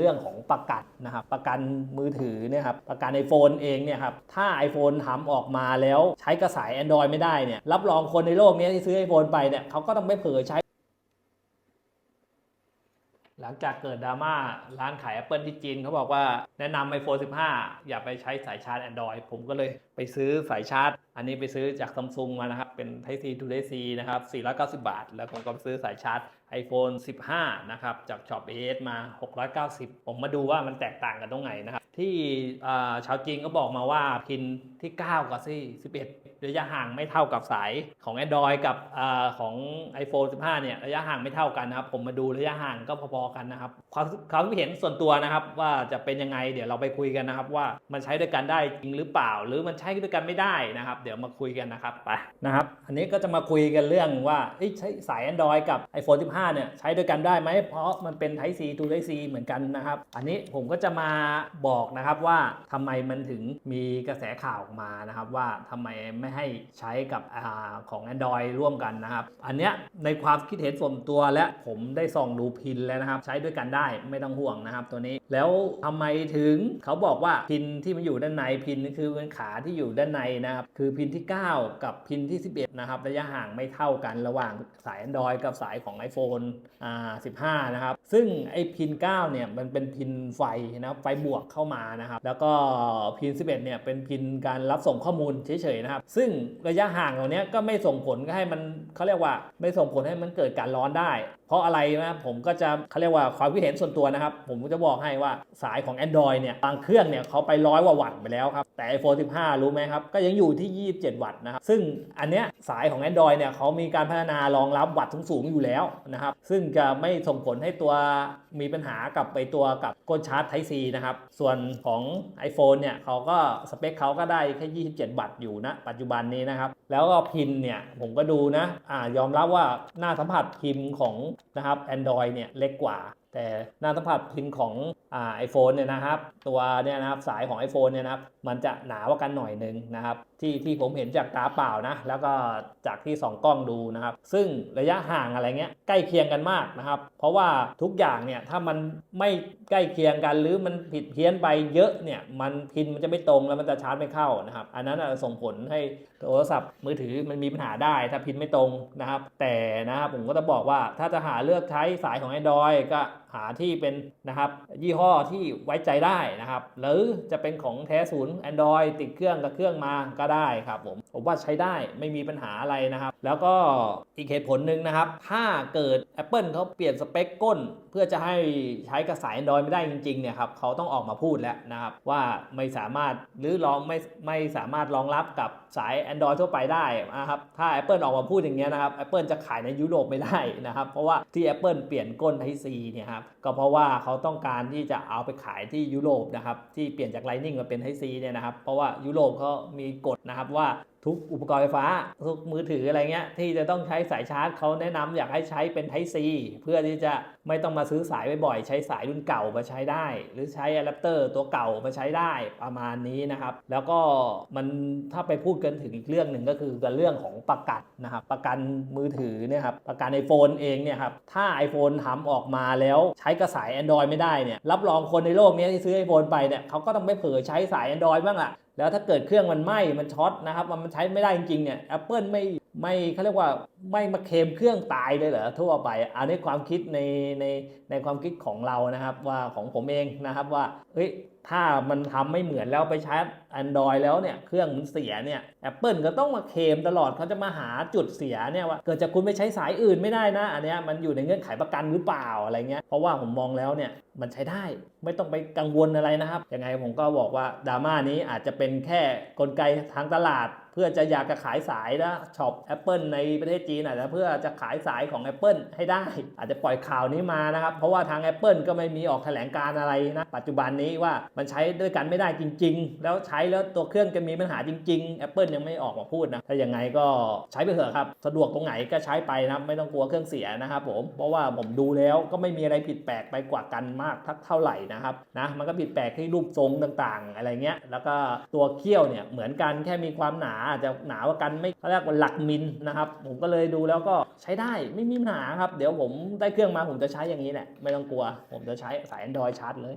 เรื่องของประกันนะครับประกันมือถือเนี่ยครับประกัน iPhone เองเนี่ยครับถ้า iPhone ทำออกมาแล้วใช้กระสาย Android ไม่ได้เนี่ยรับรองคนในโลกนี้ที่ซื้อ iPhone ไปเนี่ยเขาก็ต้องไม่เผลอใช้ หลังจากเกิดดราม่าร้านขาย Apple ที่จีนเขาบอกว่าแนะนำ iPhone 15 อย่าไปใช้สายชาร์จ Android ผมก็เลยไปซื้อสายชาร์จ อันนี้ไปซื้อจากซัมซุงมานะครับเป็น Type C to Type C นะครับ490 บาท แล้วผมก็ไปซื้อสายชาร์จ iPhone 15 นะครับ จากช็อป AS มา 690 ผมมาดูว่ามันแตกต่างกันตรงไหนนะครับ ที่ชาวจีนก็บอกมาว่าพินที่ 9 กับที่11 ระยะห่างไม่เท่ากับสายของ Android กับอของ iPhone 15 เนี่ย ระยะห่างไม่เท่ากันนะครับ ผมมาดูระยะห่างก็พอๆกันนะครับความความคิดเห็นส่วนตัวนะครับว่าจะเป็นยังไงเดี๋ยวเราไปคุยกันนะครับว่ามันใช้ด้วยกันได้จริงหรือเปล่า หรือมันใช้ด้วยกันไม่ได้นะครับ เดี๋ยวมาคุยกันนะครับไปนะครับ อันนี้ก็จะมาคุยกันเรื่องว่าใช้สาย Android กับ iPhone 15เนี่ยใช้ด้วยกันได้ไหม เพราะมันเป็น Type C to Type C เหมือนกันนะครับ อันนี้ผมก็จะมาบอกนะครับว่าทำไมมันถึงมีกระแสข่าวออกมานะครับว่าทำไมไม่ให้ใช้กับอของ Android ร่วมกันนะครับ อันเนี้ยในความคิดเห็นส่วนตัวและผมได้ส่องดูพินแล้วนะครับ ใช้ด้วยกันได้ไม่ต้องห่วงนะครับตัวนี้ แล้วทำไมถึงเขาบอกว่าพินที่มันอยู่ด้านในพินคือเป็นขาที่อยู่ด้านในนะครับคือพินที่ 9 กับพินที่ 11 นะครับระยะห่างไม่เท่ากันระหว่างสาย Android กับสายของ iPhone อ่า15 นะครับ ซึ่งไอ้พิน 9 เนี่ย มันเป็นพินไฟนะครับไฟบวกเข้ามานะครับ แล้วก็พิน 11 เนี่ยเป็นพินการรับส่งข้อมูลเฉยๆนะครับ ซึ่งระยะห่างตรงเนี้ยก็ไม่ส่งผลให้มันเขาเรียกว่าไม่ส่งผลให้มันเกิดการร้อนได้ เพราะอะไรนะผมก็จะเขาเรียกว่าความคิดเห็นส่วนตัวนะครับ ผมก็จะบอกให้ว่าสายของ Android เนี่ยบางเครื่องเนี่ยเขาไปร้อยกว่าวัตต์ไปแล้วครับแต่ iPhone 15 รู้ไหมครับ ก็ยังอยู่ที่ 27 วัตต์นะครับซึ่งอันเนี้ยสายของ Android เนี่ยเขามีการพัฒนารองรับวัตต์สูงๆอยู่แล้วนะครับ ซึ่งจะไม่ส่งผลให้ตัวมีปัญหากับไปตัวกับก้นชาร์จ Type C นะครับ ส่วนของ iPhone เนี่ยเขาก็สเปคเขาก็ได้แค่ 27 วัตต์อยู่นะปัจจุบันนี้นะครับ แล้วก็พินเนี่ยผมก็ดูนะอ่ายอมรับว่าหน้าสัมผัสพิมพ์ของนะครับ Android เนี่ยเล็กกว่า แต่หน้าสัมผัสพิมพ์ของอ่าไอโฟนเนี่ยนะครับ ตัวเนี่ยนะครับสายของ iPhone เนี่ยนะครับมันจะหนากว่ากันหน่อยหนึงนะครับที่ที่ผมเห็นจากตาเปล่านะแล้วก็จากที่ส่องกล้องดูนะครับ ซึ่งระยะห่างอะไรเงี้ยใกล้เคียงกันมากนะครับ เพราะว่าทุกอย่างเนี่ยถ้ามันไม่ใกล้เคียงกัน หรือมันผิดเพี้ยนไปเยอะเนี่ยมันพินมันจะไม่ตรงแล้วมันจะชาร์จไม่เข้านะครับ อันนั้นอาจจะส่งผลให้โทรศัพท์มือถือมันมีปัญหาได้ถ้าพินไม่ตรงนะครับ แต่นะครับผมก็จะบอกว่าถ้าจะหาเลือกใช้สายของ Android ก็ หาที่เป็นนะครับยี่ห้อที่ไว้ใจได้นะครับ หรือจะเป็นของแท้ศูนย์ Android ติดเครื่องกับเครื่องมาก็ได้ครับผมผมว่าใช้ได้ไม่มีปัญหาอะไรนะครับ แล้วก็อีกเหตุผลหนึ่งนะครับ ถ้าเกิด Apple เขาเปลี่ยนสเปคก้น เพื่อจะให้ใช้กับสาย Android ไม่ได้จริงๆเนี่ยครับเขาต้องออกมาพูดแล้วนะครับ ว่าไม่สามารถหรือรองไม่ไม่สามารถรองรับกับสาย Android ทั่วไปได้นะครับถ้า Apple ออกมาพูดอย่างเงี้ยนะครับ Apple จะขายในยุโรปไม่ได้นะครับ เพราะว่าที่ Apple เปลี่ยนก้น Type C เนี่ยครับก็เพราะว่าเขาต้องการที่จะเอาไปขายที่ยุโรปนะครับที่เปลี่ยนจาก Lightning มาเป็น Type C เนี่ยนะครับเพราะว่ายุโรปเขามีกฎนะครับว่า ทุกอุปกรณ์ไฟฟ้า ทุกมือถืออะไรเงี้ย ที่จะต้องใช้สายชาร์จเขาแนะนำอยากให้ใช้เป็น Type C เพื่อที่จะไม่ต้องมาซื้อสายบ่อยๆใช้สายรุ่นเก่ามาใช้ได้ หรือใช้อะแดปเตอร์ตัวเก่ามาใช้ได้ประมาณนี้นะครับ แล้วก็มันถ้าไปพูดกันถึงอีกเรื่องหนึ่งก็คือกันเรื่องของประกันนะครับประกันมือถือเนี่ยครับประกัน iPhone เองเนี่ยครับถ้า iPhone ทำออกมาแล้วใช้กระสาย Android ไม่ได้เนี่ยรับรองคนในโลกนี้ที่ซื้อ iPhone ไปเนี่ยเขาก็ต้องไม่เผลอใช้สาย Android บ้างล่ะ แล้วถ้าเกิดเครื่องมันไหม้มันช็อตนะครับ มันใช้ไม่ได้จริงๆเนี่ยแอปเปิลไม่ไม่เขาเรียกว่าไม่มาเคมเครื่องตายเลยเหรอทั่วไป อันนี้ความคิดในในในความคิดของเรานะครับว่าของผมเองนะครับว่าเฮ้ย ถ้ามันทำไม่เหมือนแล้วไปใช้ Android แล้วเนี่ยเครื่องมันเสียเนี่ย Apple ก็ต้องมาเคมตลอดเขาจะมาหาจุดเสียเนี่ยว่าเกิดจากคุณไปใช้สายอื่นไม่ได้นะ อันเนี้ยมันอยู่ในเงื่อนไขประกันหรือเปล่าอะไรเงี้ยเพราะว่าผมมองแล้วเนี่ยมันใช้ได้ไม่ต้องไปกังวลอะไรนะครับยังไงผมก็บอกว่าดราม่านี้อาจจะเป็นแค่กลไกทางตลาด เพื่อจะอยากจะขายสายนะช็อป Apple ในประเทศจีนอาจจะเพื่อจะขายสายของ Apple ให้ได้ อาจจะปล่อยข่าวนี้มานะครับเพราะว่าทาง Apple ก็ไม่มีออกแถลงการอะไรนะปัจจุบันนี้ว่ามันใช้ด้วยกันไม่ได้จริง ๆ แล้วใช้แล้วตัวเครื่องจะมีปัญหาจริง ๆ Apple ยังไม่ออกมาพูดนะ ถ้าอย่างไงก็ใช้ไปเถอะครับ สะดวกตรงไหนก็ใช้ไปนะครับไม่ต้องกลัวเครื่องเสียนะครับผม เพราะว่าผมดูแล้วก็ไม่มีอะไรผิดแปลกไปกว่ากันมากทักเท่าไหร่นะครับนะ มันก็ผิดแปลกที่รูปทรงต่างๆ อะไรเงี้ย แล้วก็ตัวเขี้ยวเนี่ยเหมือนกันแค่มีความหนาอาจจะหนากว่ากันไม่เขาเรียกว่าหลักมิลนะครับ ผมก็เลยดูแล้วก็ใช้ได้ไม่มีปัญหาครับ เดี๋ยวผมได้เครื่องมาผมจะใช้อย่างนี้แหละ ไม่ต้องกลัว ผมจะใช้สาย Android ชาร์จเลย